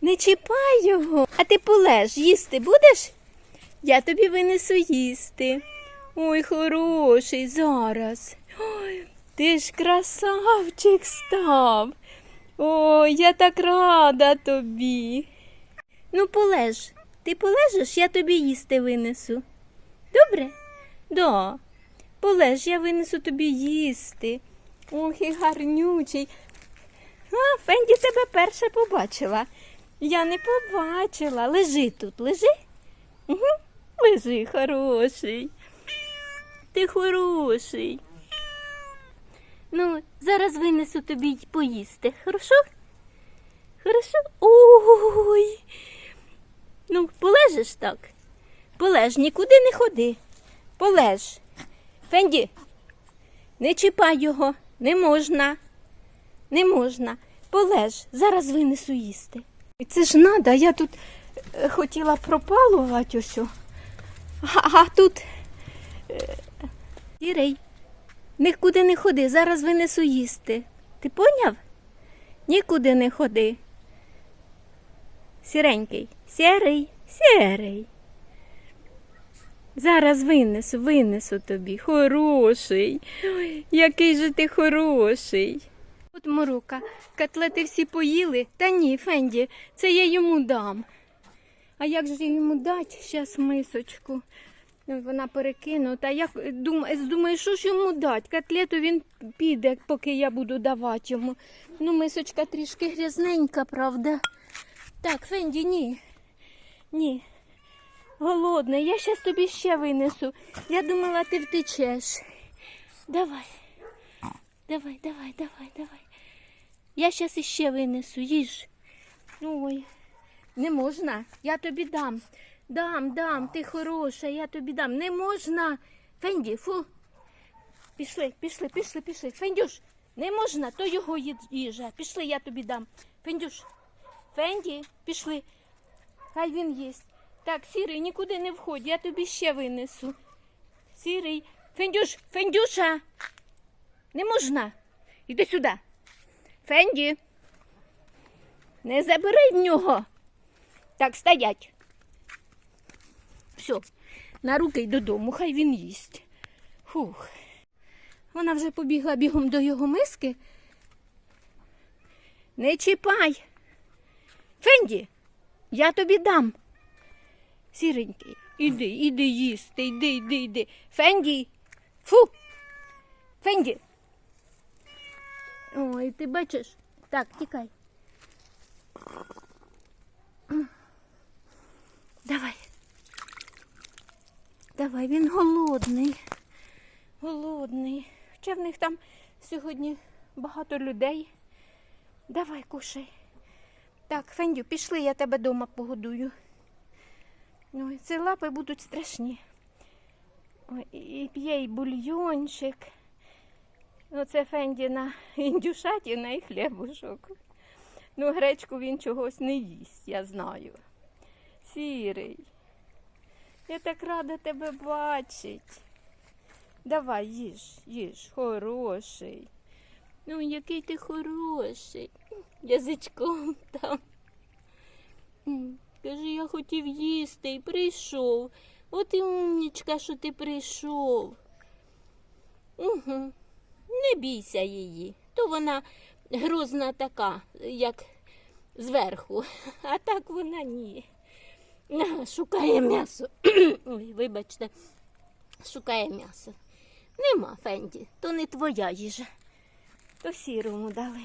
Не чіпай його. А ти полеж, їсти будеш? Я тобі винесу їсти. Ой, хороший зараз. Ой, ти ж красавчик став. Ой, я так рада тобі. Ну, полеж. Ти полежиш, я тобі їсти винесу. Добре? Да. Полеж, я винесу тобі їсти. Ох, і гарнючий. А, Фенді тебе перша побачила. Я не побачила. Лежи тут, лежи. Угу. Лежи, хороший. Ти хороший. Ну, зараз винесу тобі поїсти. Хорошо? Хорошо? Ой. Ну, полежиш так. Полеж, нікуди не ходи. Полеж. Фенді, не чіпай його, не можна. Не можна. Полеж, зараз винесу їсти. Це ж надо, я тут е, хотіла пропалувати усю. А, тут. е, Сірий, нікуди не ходи, зараз винесу їсти. Ти поняв? Нікуди не ходи. Сіренький, сірий, сірий. Зараз винесу, винесу тобі. Хороший. Ой, який же ти хороший. От морока, котлети всі поїли. Та ні, Фенді, це я йому дам. А як же йому дати? Щас мисочку. Вона перекинута. Я думаю, що ж йому дати? Котлету він піде, поки я буду давати йому. Ну, мисочка трішки грязненька, правда? Так, Фенді, ні. Ні. Голодний, я щас тобі ще винесу. Я думала, ти втечеш. Давай. Давай, давай, давай, давай. Я щас іще винесу, їж. Ой, не можна. Я тобі дам. Дам, дам, ти хороша, я тобі дам. Не можна. Фенді, фу. Пішли, пішли, пішли, пішли. Фендюш, не можна, то його їжа. Пішли, я тобі дам. Фендюш, Фенді, пішли. Хай він їсть. Так, сірий, нікуди не входь, я тобі ще винесу. Сірий. Фендюш, Фендюша. Не можна. Іди сюди. Фенді. Не забирай в нього. Так, стоять. Все, на руки й додому, хай він їсть. Фух. Вона вже побігла бігом до його миски. Не чіпай. Фенді, я тобі дам. Сіренький, іди, іди їсти, іди, іди, іди. Фенді. Фу. Фенді. Ой, ти бачиш? Так, тікай. Давай. Давай, він голодний. Голодний. Хоча в них там сьогодні багато людей. Давай, кушай. Так, Фендю, пішли, я тебе дома погодую. Ой, ці лапи будуть страшні. Ой, і п'є і бульйончик. Оце Фендіна індюшатіна і хлібушок. Ну, гречку він чогось не їсть, я знаю. Сірий. Я так рада тебе бачить. Давай, їж, їж, хороший. Ну, який ти хороший. Язичком там. Каже, я хотів їсти і прийшов. От і умнічка, що ти прийшов. Угу. Бійся її. То вона грозна така, як зверху, а так вона ні. Шукає м'ясо. Ой, вибачте, шукає м'ясо. Нема, Фенді, то не твоя їжа. То сірому дали.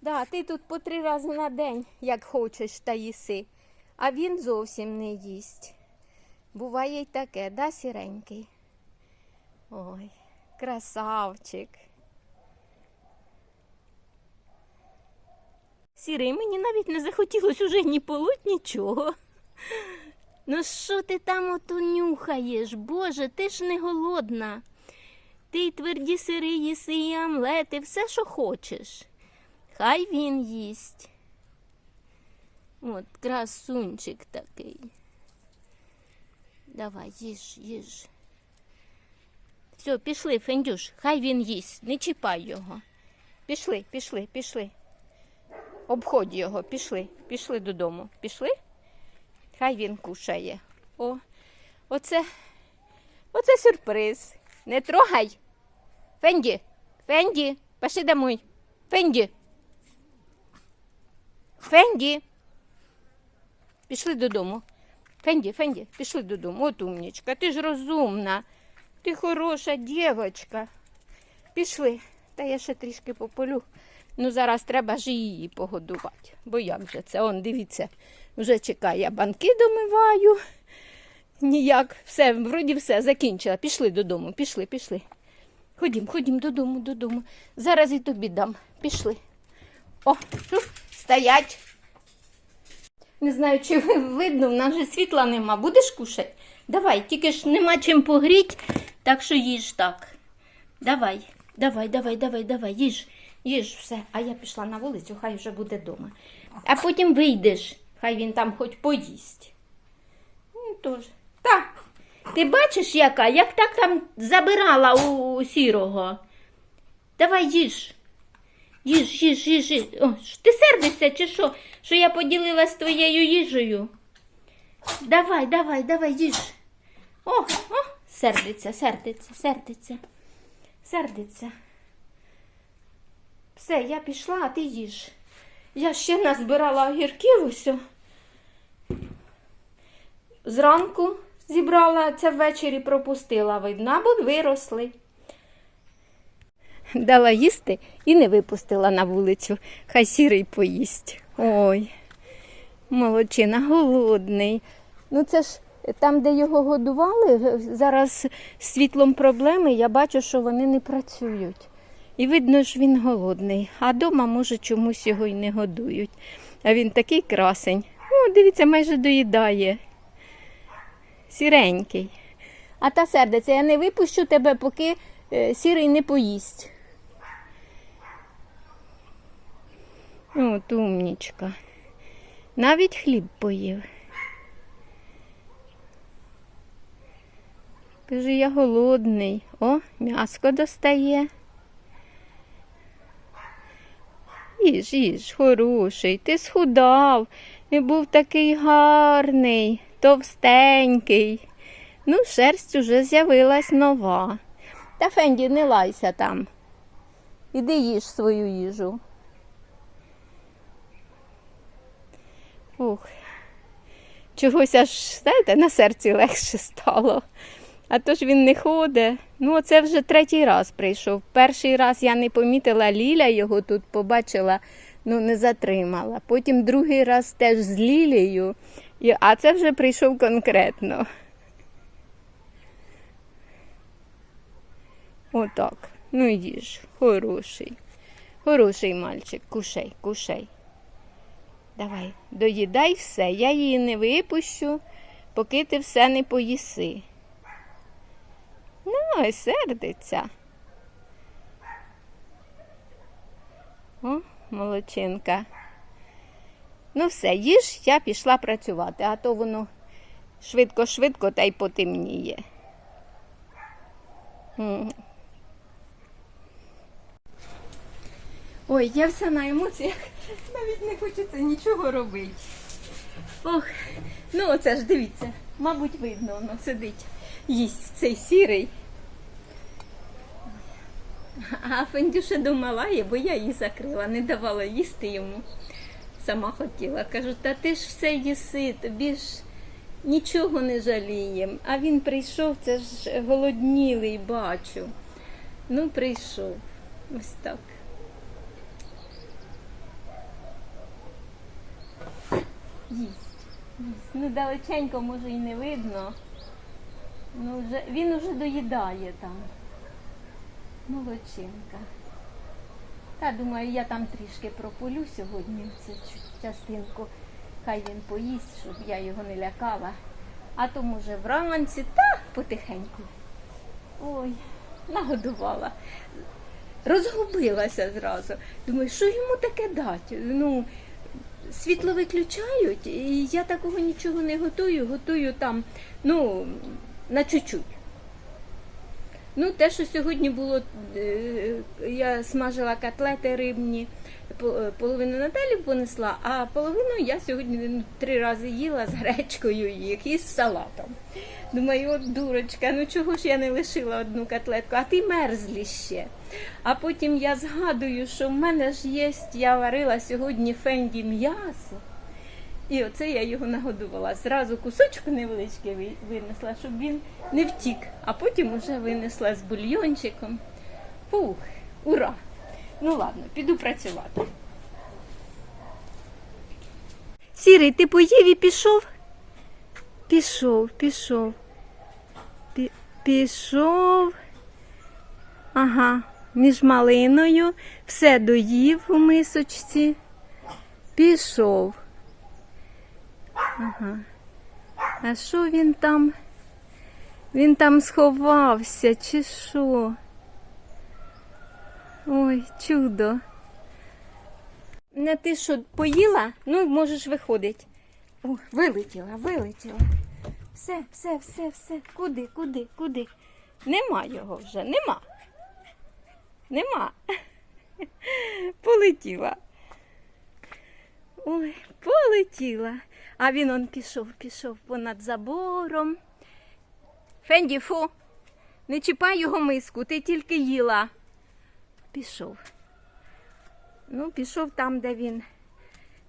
Да, ти тут по три рази на день, як хочеш, та їси, а він зовсім не їсть. Буває й таке, да, сіренький? Ой, красавчик. Сірий, мені навіть не захотілося уже ні полоть, нічого. Ну що ти там ото нюхаєш? Боже, ти ж не голодна. Ти й тверді сири їси, і омлети, все, що хочеш. Хай він їсть. От, красунчик такий. Давай, їж, їж. Все, пішли, Фендюш, хай він їсть, не чіпай його. Пішли, пішли, пішли. Обходь його, пішли, пішли додому. Пішли? Хай він кушає. О, оце, оце сюрприз. Не трогай. Фенді, Фенді, пішли домой. Фенді. Фенді. Пішли додому. Фенді, Фенді, пішли додому. От умнічка, ти ж розумна. Ти хороша дівчинка. Пішли. Та я ще трішки пополю. Ну, зараз треба ж її погодувати. Бо як же це? Он, дивіться, вже чекає, я банки домиваю. Ніяк, все, вроді все, закінчила. Пішли додому, пішли, пішли. Ходім, ходім додому, додому. Зараз і тобі дам. Пішли. О, стоять. Не знаю, чи видно, в нас же світла нема. Будеш кушати? Давай, тільки ж нема чим погріть, так що їж так. Давай, давай, давай, давай, давай, їж, їж все. А я пішла на вулицю, хай вже буде вдома. А потім вийдеш, хай він там хоч поїсть. Ну, тож. Так. Ти бачиш, яка? Як так там забирала у сірого? Давай їж. Їж, їж, їж, їж. О, ти сердишся чи що? Що я поділилась твоєю їжею? Давай, давай, давай, їж. О, о, сердиться, сердиться, сердиться, сердиться. Все, я пішла, а ти їж. Я ще назбирала огірків усю. Зранку зібрала, це ввечері пропустила, видно, або виросли. Дала їсти і не випустила на вулицю. Хай сірий поїсть. Ой, молодчина, голодний. Ну це ж там, де його годували, зараз з світлом проблеми, я бачу, що вони не працюють. І видно ж він голодний, а дома, може, чомусь його й не годують. А він такий красень. О, дивіться, майже доїдає. Сіренький. А та сердиться, я не випущу тебе, поки е, сірий не поїсть. От умнічка. Навіть хліб поїв. Каже, я голодний. О, м'яско достає. Їж, їж, хороший, ти схудав, і був такий гарний, товстенький. Ну, шерсть уже з'явилась нова. Та Фенді, не лайся там. Іди їж свою їжу. Ух. Чогось аж, знаєте, на серці легше стало. А то ж він не ходить. Ну, це вже третій раз прийшов. Перший раз я не помітила Ліля його тут побачила, ну не затримала. Потім другий раз теж з Лілею, а це вже прийшов конкретно. Отак. Ну їж, хороший. Хороший мальчик, кушай, кушай. Давай, доїдай все. Я її не випущу, поки ти все не поїси. І сердиться. О, молодчинка. Ну, все, їж, я пішла працювати, а то воно швидко-швидко та й потемніє. Ой, я вся на емоціях, навіть не хочеться нічого робити. Ох, ну оце ж дивіться, мабуть, видно, воно сидить, їсть цей сірий. А Фендюша домалає, бо я її закрила, не давала їсти йому. Сама хотіла. Кажу, та ти ж все їси, тобі ж нічого не жалієм. А він прийшов, це ж голоднілий, бачу. Ну, прийшов. Ось так. Їсть. Ну, далеченько, може, і не видно. Ну, вже, він уже доїдає там. Молодчинка. Та думаю, я там трішки прополю сьогодні цю частинку. Хай він поїсть, щоб я його не лякала. А то, може, вранці, та потихеньку. Ой, нагодувала. Розгубилася зразу. Думаю, що йому таке дати? Ну, світло виключають, і я такого нічого не готую, готую там, ну, на чуть-чуть. Ну, те, що сьогодні було, е, я смажила котлети рибні, е, половину Наталі понесла, а половину я сьогодні ну, три рази їла з гречкою їх і з салатом. Думаю, от дурочка, ну чого ж я не лишила одну котлетку, а ти мерзлі ще. А потім я згадую, що в мене ж є, я варила сьогодні фенді м'ясо. І оце я його нагодувала. Зразу кусочку невеличкий винесла, щоб він не втік, а потім уже винесла з бульйончиком. Фух, ура! Ну ладно, піду працювати. Сірий, ти поїв і пішов? Пішов, пішов. Пішов. Ага, між малиною. Все доїв у мисочці. Пішов. Ага. А що він там? Він там сховався, чи що? Ой, чудо. Не ти що, поїла? Ну, можеш виходити. О, вилетіла, вилетіла. Все, все, все, все. Куди, куди, куди? Нема його вже, нема. Нема. Полетіла. Ой, полетіла. А він он пішов, пішов понад забором. Фенді, фу, не чіпай його миску, ти тільки їла. Пішов. Ну, пішов там, де він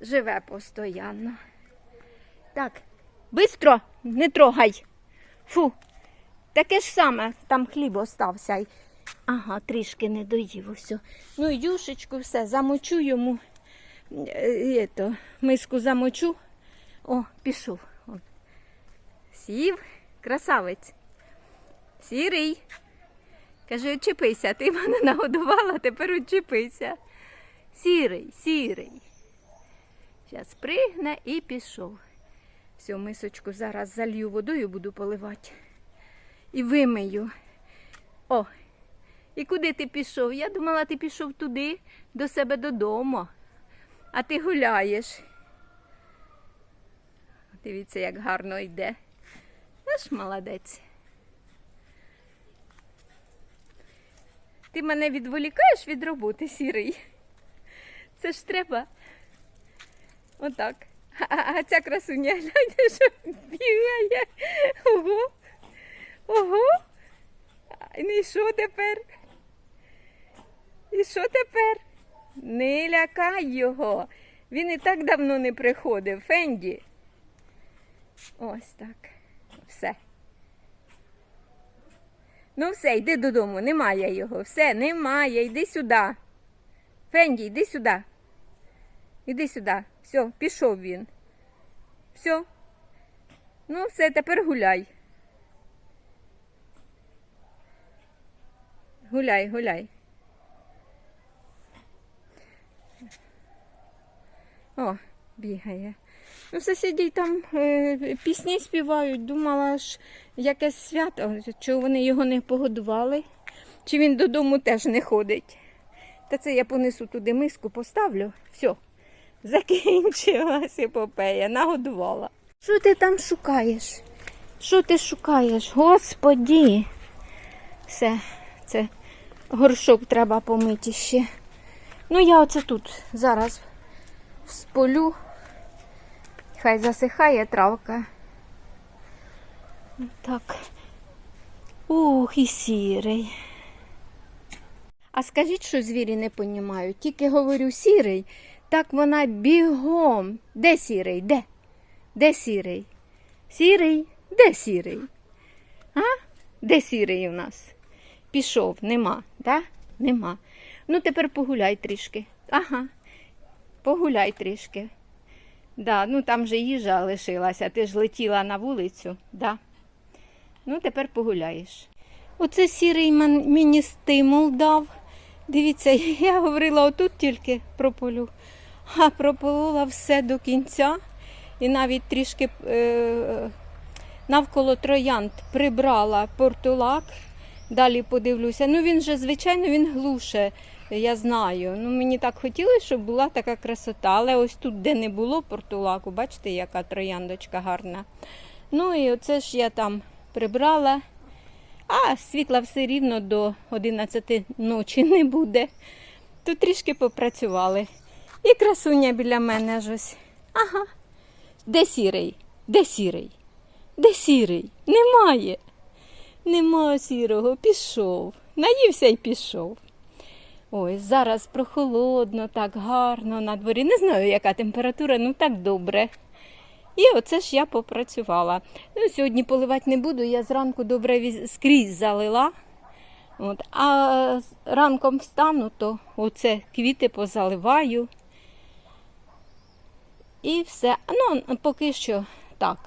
живе постоянно. Так, бистро, не трогай. Фу. Таке ж саме, там хліб остався. Ага, трішки не доїв усе. Ну, юшечку, все, замочу йому. Е, ето, миску замочу. О, пішов. О. Сів, красавець. Сірий. Каже, очепися, ти мене нагодувала, тепер очепися. Сірий, сірий. Зараз пригне і пішов. Всю мисочку зараз залью водою, буду поливати. І вимию. О, і куди ти пішов? Я думала, ти пішов туди, до себе додому. А ти гуляєш. Дивіться, як гарно йде. Наш молодець. Ти мене відволікаєш від роботи, сірий. Це ж треба. Отак. А, ця красуня, гляньте, що бігає. Ого. Ого. Ну і що тепер? І що тепер? Не лякай його. Він і так давно не приходив. Фенді. Ось так. Все. Ну все, йди додому, немає його. Все, немає, йди сюди. Фенді, йди сюди. Іди сюди. Все, пішов він. Все. Ну, все, тепер гуляй. Гуляй, гуляй. О, бігає. Ну, сусіді там е, пісні співають. Думала ж, якесь свято, чи вони його не погодували, чи він додому теж не ходить. Та це я понесу туди миску, поставлю. Все, закінчилась епопея, нагодувала. Що ти там шукаєш? Що ти шукаєш? Господі. Все, це горшок треба помити ще. Ну, я оце тут зараз сполю. Хай засихає травка. Так. Ух, і сірий. А скажіть, що звірі не понімають. Тільки говорю сірий, так вона бігом. Де сірий? Де? Де сірий? Сірий? Де сірий? А? Де сірий у нас? Пішов, нема, да? Нема. Ну, тепер погуляй трішки. Ага. Погуляй трішки. Да, ну там же їжа лишилася, ти ж летіла на вулицю, да. Ну, тепер погуляєш. Оце сірий мені стимул дав. Дивіться, я говорила отут тільки прополю, а прополола все до кінця. І навіть трішки е, навколо троянд прибрала портулак. Далі подивлюся. Ну він же, звичайно, він глуше, я знаю. Ну мені так хотілося, щоб була така красота. Але ось тут, де не було портулаку, бачите, яка трояндочка гарна. Ну і оце ж я там прибрала. А світла все рівно до 11 ночі не буде. То трішки попрацювали. І красуня біля мене ж ось. Ага. Де сірий? Де сірий? Де сірий? Немає. Нема сірого, пішов. Наївся й пішов. Ой, зараз прохолодно, так гарно на дворі. Не знаю, яка температура, ну так добре. І оце ж я попрацювала. Ну, сьогодні поливати не буду, я зранку добре скрізь залила. От, а ранком встану, то оце квіти позаливаю. І все. Ну, поки що так.